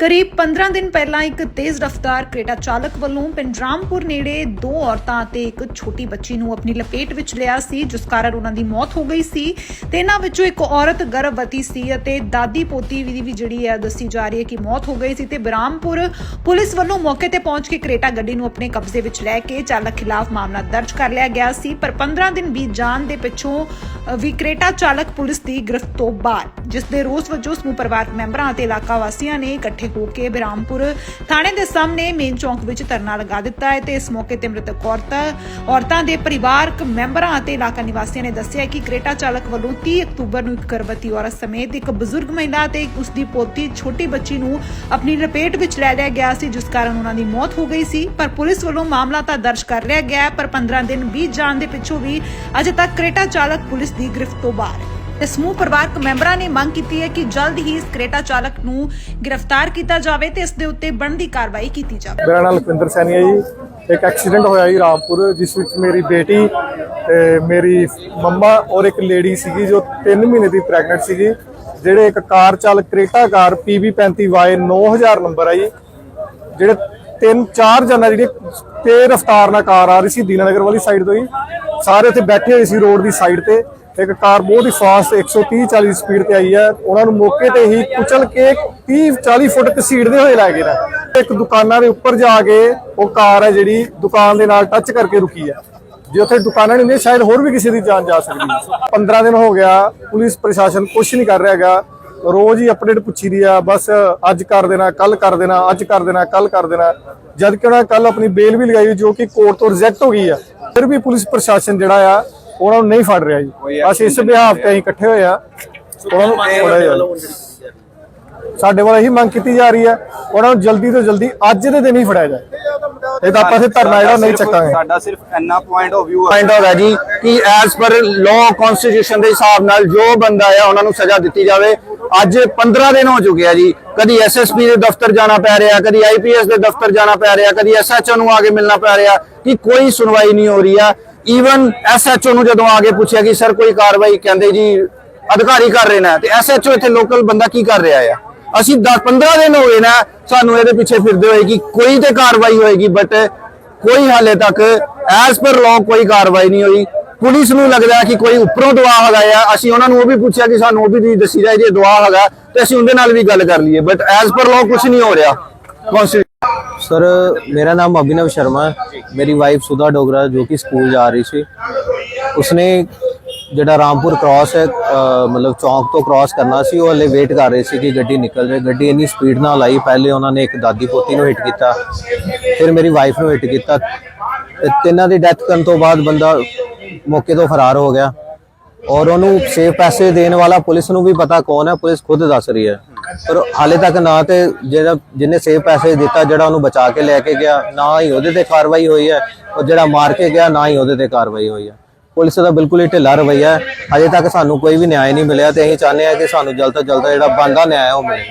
ਕਰੀਬ 15 ਦਿਨ ਪਹਿਲਾਂ ਇੱਕ ਤੇਜ਼ ਰਫ਼ਤਾਰ ਕ੍ਰੇਟਾ ਚਾਲਕ ਵੱਲੋਂ ਪਿੰਡਰਾਮਪੁਰ ਨੇੜੇ ਦੋ ਔਰਤਾਂ ਅਤੇ ਇੱਕ ਛੋਟੀ ਬੱਚੀ ਨੂੰ ਆਪਣੀ ਲਪੇਟ ਵਿੱਚ ਲਿਆ ਸੀ, ਜਿਸ ਕਾਰਨ ਉਹਨਾਂ ਦੀ ਮੌਤ ਹੋ ਗਈ ਸੀ। ਤੇ ਇਹਨਾਂ ਵਿੱਚੋਂ ਇੱਕ ਔਰਤ ਗਰਭਵਤੀ ਸੀ ਅਤੇ ਦਾਦੀ ਪੋਤੀ ਦੀ ਵੀ ਜਿਹੜੀ ਹੈ ਦੱਸੀ ਜਾ ਰਹੀ ਹੈ ਕਿ ਮੌਤ ਹੋ ਗਈ ਸੀ ਤੇ ਬਰਾਮਪੁਰ ਪੁਲਿਸ ਵੱਲੋਂ ਮੌਕੇ ਤੇ ਪਹੁੰਚ ਕੇ ਕ੍ਰੇਟਾ ਗੱਡੀ ਨੂੰ ਆਪਣੇ ਕਬਜ਼ੇ ਵਿੱਚ ਲੈ ਕੇ ਚਾਲਕ ਖਿਲਾਫ ਮਾਮਲਾ ਦਰਜ ਕਰ ਲਿਆ ਗਿਆ ਸੀ, ਪਰ 15 ਦਿਨ ਬੀਤ ਜਾਣ ਦੇ ਪਿੱਛੋਂ ਵੀ ਕ੍ਰੇਟਾ ਚਾਲਕ ਪੁਲਿਸ ਦੀ ਗ੍ਰਿਫਤ ਤੋਂ ਬਾਹਰ ਜਿਸ ਦੇ ਰੋਸ ਵਜੋਂ ਸਮੂਹ ਪਰਿਵਾਰਕ ਮੈਂਬਰਾਂ ਅਤੇ ਇਲਾਕਾ ਵਾਸੀਆਂ ਨੇ ਇਕੱਠੇ ਹੋ ਕੇ ਬਰਾਮਪੁਰ ਥਾਣੇ ਦੇ ਸਾਹਮਣੇ ਮੇਨ ਚੌਂਕ ਵਿੱਚ ਧਰਨਾ ਲਗਾ ਦਿੱਤਾ ਹੈ ਤੇ ਇਸ ਮੌਕੇ ਤੇ ਮ੍ਰਿਤਕ ਔਰਤਾਂ ਔਰਤਾਂ ਦੇ ਪਰਿਵਾਰਕ ਮੈਂਬਰਾਂ ਅਤੇ ਇਲਾਕਾ ਨਿਵਾਸੀਆਂ ਨੇ ਦੱਸਿਆ ਕਿ ਕ੍ਰੇਟਾ ਚਾਲਕ ਵੱਲੋਂ 30 ਅਕਤੂਬਰ ਨੂੰ ਇੱਕ ਗਰਭਵਤੀ ਔਰਤ ਸਮੇਤ ਇੱਕ ਬਜ਼ੁਰਗ ਮਹਿਲਾ ਤੇ ਉਸ ਦੀ ਪੋਤੀ ਛੋਟੀ ਬੱਚੀ ਨੂੰ ਆਪਣੀ ਲਪੇਟ ਵਿੱਚ ਲੈ ਲਿਆ ਗਿਆ ਸੀ, ਜਿਸ ਕਾਰਨ ਉਹਨਾਂ ਦੀ ਮੌਤ ਹੋ ਗਈ ਸੀ। ਪਰ ਪੁਲਿਸ ਵੱਲੋਂ ਮਾਮਲਾ ਤਾਂ ਦਰਜ ਕਰ ਲਿਆ ਗਿਆ ਪਰ 15 ਦਿਨ ਬੀਤ ਜਾਣ ਦੇ ਪਿੱਛੋਂ ਵੀ ਅਜੇ ਤੱਕ ਕ੍ਰੇਟਾ ਚਾਲਕ ਪੁਲਿਸ ਦੀ ਗ੍ਰਿਫਤ ਤੋਂ ਬਾਹਰ ਹੈ। ਤੇ ਸਮੂਹ ਪਰਿਵਾਰਕ ਮੈਂਬਰਾਂ ਨੇ ਮੰਗ ਕੀਤੀ ਹੈ ਕਿ ਜਲਦ ਹੀ ਇਸ ਕ੍ਰੇਟਾ ਚਾਲਕ ਨੂੰ ਗ੍ਰਿਫਤਾਰ ਕੀਤਾ ਜਾਵੇ ਤੇ ਇਸ ਦੇ ਉੱਤੇ ਬਣਦੀ ਕਾਰਵਾਈ ਕੀਤੀ ਜਾਵੇ। ਮੇਰਾ ਨਾਮ ਲਖਵਿੰਦਰ ਸੈਣੀ ਹੈ ਜੀ। ਇੱਕ ਐਕਸੀਡੈਂਟ ਹੋਇਆ ਜੀ ਰਾਮਪੁਰ, ਜਿਸ ਵਿੱਚ ਮੇਰੀ ਬੇਟੀ ਤੇ ਮੇਰੀ ਮੰਮਾ ਔਰ ਇੱਕ ਲੇਡੀ ਸੀਗੀ ਜੋ 3 ਮਹੀਨੇ ਦੀ ਪ੍ਰੈਗਨੈਂਟ ਸੀਗੀ, ਜਿਹੜੇ ਇੱਕ ਕਾਰ ਚਾਲਕ ਕਰੇਟਾ ਕਾਰ PB35Y 9000 ਨੰਬਰ ਹੈ ਜੀ ਜਿਹੜੇ ਤਿੰਨ ਚਾਰ ਜਣਾ ਜਿਹੜੇ ਤੇ ਰਫਤਾਰ ਨਾਲ ਕਾਰ ਆ ਰਹੀ ਸੀ ਦੀਨਾਨਗਰ ਵਾਲੀ ਸਾਈਡ ਤੋਂ ਹੀ, ਸਾਰੇ ਉੱਥੇ ਬੈਠੇ ਹੋਏ ਸੀ ਰੋਡ ਦੀ ਸਾਈਡ ਤੇ। ਇੱਕ ਕਾਰ ਬਹੁਤ ਹੀ ਫਾਸਟ 130 40 ਸਪੀਡ ਤੇ ਆਈ ਹੈ। ਉਹਨਾਂ ਨੂੰ ਮੌਕੇ ਤੇ ਹੀ ਕੁਚਲ ਕੇ 30 40 ਫੁੱਟ ਘਸੀੜਦੇ ਹੋਏ ਲੈ ਗਏ ਨੇ। ਇੱਕ ਦੁਕਾਨਾਂ ਦੇ ਉੱਪਰ ਜਾ ਕੇ ਉਹ ਕਾਰ ਹੈ ਜਿਹੜੀ ਦੁਕਾਨ ਦੇ ਨਾਲ ਟੱਚ ਕਰਕੇ ਰੁਕੀ ਹੈ। ਜੇ ਉੱਥੇ ਦੁਕਾਨਾਂ ਨਹੀਂ ਹੁੰਦੀਆਂ, ਸ਼ਾਇਦ ਹੋਰ ਵੀ ਕਿਸੇ ਦੀ ਜਾਨ ਜਾ ਸਕਦੀ ਹੈ। 15 ਦਿਨ ਹੋ ਗਿਆ, ਪੁਲਿਸ ਪ੍ਰਸ਼ਾਸਨ ਕੁਝ ਨਹੀਂ ਕਰ ਰਿਹਾ ਹੈਗਾ। ਰੋਜ਼ ਹੀ ਅਪਡੇਟ ਪੁੱਛੀ ਦੀ ਆ, ਬਸ ਅੱਜ ਕਰ ਦੇਣਾ ਕੱਲ ਕਰ ਦੇਣਾ, ਅੱਜ ਕਰ ਦੇਣਾ ਕੱਲ ਕਰ ਦੇਣਾ। ਜਦ ਕਿ ਉਹਨਾਂ ਕੱਲ ਆਪਣੀ ਬੇਲ ਵੀ ਲਗਾਈ ਜੋ ਕਿ ਕੋਰਟ ਤੋਂ ਰਿਜੈਕਟ ਹੋ ਗਈ ਆ। ਫਿਰ ਵੀ ਪੁਲਿਸ ਪ੍ਰਸ਼ਾਸਨ ਜਿਹੜਾ ਆ ਉਹਨਾਂ ਨੂੰ ਨਹੀਂ ਫੜ ਰਿਹਾ ਜੀ। ਅਸੀਂ ਇਸ ਬਿਹਾਫ ਤੇ ਅਸੀਂ ਇਕੱਠੇ ਹੋਏ ਆ। ਉਹਨਾਂ ਨੂੰ ਫੜਿਆ ਜਾਵੇ। ਸਾਡੇ ਵੱਲ ਇਹੀ ਮੰਗ ਕੀਤੀ ਜਾ ਰਹੀ ਹੈ ਉਹਨਾਂ ਨੂੰ ਜਲਦੀ ਤੋਂ ਜਲਦੀ ਅੱਜ ਦੇ ਦਿਨ ਹੀ ਫੜਿਆ ਜਾਏ। ਇਹ ਤਾਂ ਆਪਾਂ ਇੱਥੇ ਧਰਨਾ ਜਿਹੜਾ ਨਹੀਂ ਚੱਕਾਂਗੇ। ਸਾਡਾ ਸਿਰਫ ਇੰਨਾ ਪੁਆਇੰਟ ਆਫ View ਹੈ ਪੁਆਇੰਟ ਹੈਗਾ ਜੀ ਕਿ ਐਸ ਪਰ ਲਾਅ ਕਨਸਟੀਟਿਊਸ਼ਨ ਦੇ ਹਿਸਾਬ ਨਾਲ ਜੋ ਬੰਦਾ ਆ ਉਹਨਾਂ ਨੂੰ ਸਜ਼ਾ ਦਿੱਤੀ ਜਾਵੇ। ਅੱਜ 15 ਦਿਨ ਹੋ ਚੁੱਕੇ ਆ ਜੀ। ਕਦੀ ਐਸਐਸਪੀ ਦੇ ਦਫ਼ਤਰ ਜਾਣਾ ਪੈ ਰਿਹਾ ਕਦੀ ਆਈਪੀਐਸ ਦੇ ਦਫ਼ਤਰ ਜਾਣਾ ਪੈ ਰਿਹਾ ਕਦੀ ਐਸਐਚਓ ਨੂੰ ਆ ਕੇ ਮਿਲਣਾ ਪੈ ਰਿਹਾ ਕਿ ਕੋਈ ਸੁਣਵਾਈ ਨਹੀਂ ਹੋ ਰਹੀ ਆ। ਈਵਨ ਐਸਐਚਓ ਨੂੰ ਜਦੋਂ ਆ ਕੇ ਪੁੱਛਿਆ ਕਿ ਸਰ ਕੋਈ ਕਾਰਵਾਈ ਕਹਿੰਦੇ ਜੀ ਅਧਿਕਾਰੀ ਕਰ ਰਹੇ ਨੇ, ਤੇ ਐਸਐਚਓ ਇੱਥੇ ਲੋਕਲ ਬੰਦਾ ਕੀ ਕਰ ਰਿਹਾ ਆ? ਅਸੀਂ 10 15 ਦਿਨ ਹੋ ਨਾ, ਸਾਨੂੰ ਇਹਦੇ ਪਿੱਛੇ ਫਿਰਦੇ ਹੋਏ ਕਿ ਕੋਈ ਤੇ ਕਾਰਵਾਈ ਹੋਏਗੀ ਬਟ ਕੋਈ ਹਾਲੇ ਤੱਕ ਐਸ ਪਰ ਲਾਅ ਕੋਈ ਕਾਰਵਾਈ ਨਹੀਂ ਹੋਈ। ਪੁਲਿਸ ਨੂੰ ਲੱਗਦਾ ਕਿ ਕੋਈ ਉੱਪਰੋਂ ਦਵਾ ਹੈਗਾ ਆ, ਅਸੀਂ ਉਹਨਾਂ ਨੂੰ ਉਹ ਵੀ ਪੁੱਛਿਆ ਕਿ ਸਾਨੂੰ ਉਹ ਵੀ ਤੁਸੀਂ ਦੱਸੀ ਜਾਏ ਜੇ ਦਵਾ ਹੈਗਾ, ਤੇ ਅਸੀਂ ਉਹਦੇ ਨਾਲ ਵੀ ਗੱਲ ਕਰ ਲਈਏ ਬਟ ਐਸ ਪਰ ਲਾਅ ਕੁਝ ਨਹੀਂ ਹੋ ਰਿਹਾ। Constitution- ਸਰ, ਮੇਰਾ ਨਾਮ ਅਭਿਨਵ ਸ਼ਰਮਾ ਹੈ। ਮੇਰੀ ਵਾਈਫ ਸੁਧਾ ਡੋਗਰਾ, ਜੋ ਕਿ ਸਕੂਲ ਜਾ ਰਹੀ ਸੀ। ਉਸਨੇ ਜਿਹੜਾ ਰਾਮਪੁਰ ਕ੍ਰਾਸ ਹੈ ਮਤਲਬ ਚੌਂਕ ਤੋਂ ਕ੍ਰਾਸ ਕਰਨਾ ਸੀ, ਉਹ ਹਲੇ ਵੇਟ ਕਰ ਰਹੇ ਸੀ ਕਿ ਗੱਡੀ ਨਿਕਲ ਜਾਏ। ਗੱਡੀ ਇੰਨੀ ਸਪੀਡ ਨਾਲ ਆਈ, ਪਹਿਲੇ ਉਹਨਾਂ ਨੇ ਇੱਕ ਦਾਦੀ ਪੋਤੀ ਨੂੰ ਹਿੱਟ ਕੀਤਾ, ਫਿਰ ਮੇਰੀ ਵਾਈਫ ਨੂੰ ਹਿੱਟ ਕੀਤਾ। ਤੇ ਤਿੰਨਾਂ ਦੀ ਡੈਥ ਕਰਨ ਤੋਂ ਬਾਅਦ ਬੰਦਾ ਮੌਕੇ ਤੋਂ ਫਰਾਰ ਹੋ ਗਿਆ। ਔਰ ਉਹਨੂੰ ਸੇਫ ਪੈਸੇ ਦੇਣ ਵਾਲਾ ਪੁਲਿਸ ਨੂੰ ਵੀ ਪਤਾ ਕੌਣ ਹੈ, ਪੁਲਿਸ ਖੁਦ ਦੱਸ ਰਹੀ ਹੈ। ਪਰ ਹਾਲੇ ਤੱਕ ਨਾ ਤੇ ਜਿਹੜਾ ਜਿਹਨੇ ਸੇਫ ਪੈਸੇ ਦਿੱਤਾ ਜਿਹੜਾ ਉਹਨੂੰ ਬਚਾ ਕੇ ਲੈ ਕੇ ਗਿਆ, ਨਾ ਹੀ ਉਹਦੇ ਤੇ ਕਾਰਵਾਈ ਹੋਈ ਹੈ ਔਰ ਜਿਹੜਾ ਮਾਰ ਕੇ ਗਿਆ, ਨਾ ਹੀ ਉਹਦੇ ਤੇ ਕਾਰਵਾਈ ਹੋਈ ਹੈ। ਪੁਲਿਸ ਦਾ ਬਿਲਕੁਲ ਹੀ ਢਿੱਲਾ ਰਵੱਈਆ ਹੈ। ਅਜੇ ਤੱਕ ਸਾਨੂੰ ਕੋਈ ਵੀ ਨਿਆਂ ਨਹੀਂ ਮਿਲਿਆ ਤੇ ਅਸੀਂ ਚਾਹੁੰਦੇ ਹਾਂ ਕਿ ਸਾਨੂੰ ਜਲਦ ਤੋਂ ਜਲਦ ਜਿਹੜਾ ਬਣਦਾ ਨਿਆਂ ਹੈ ਉਹ ਮਿਲੇ।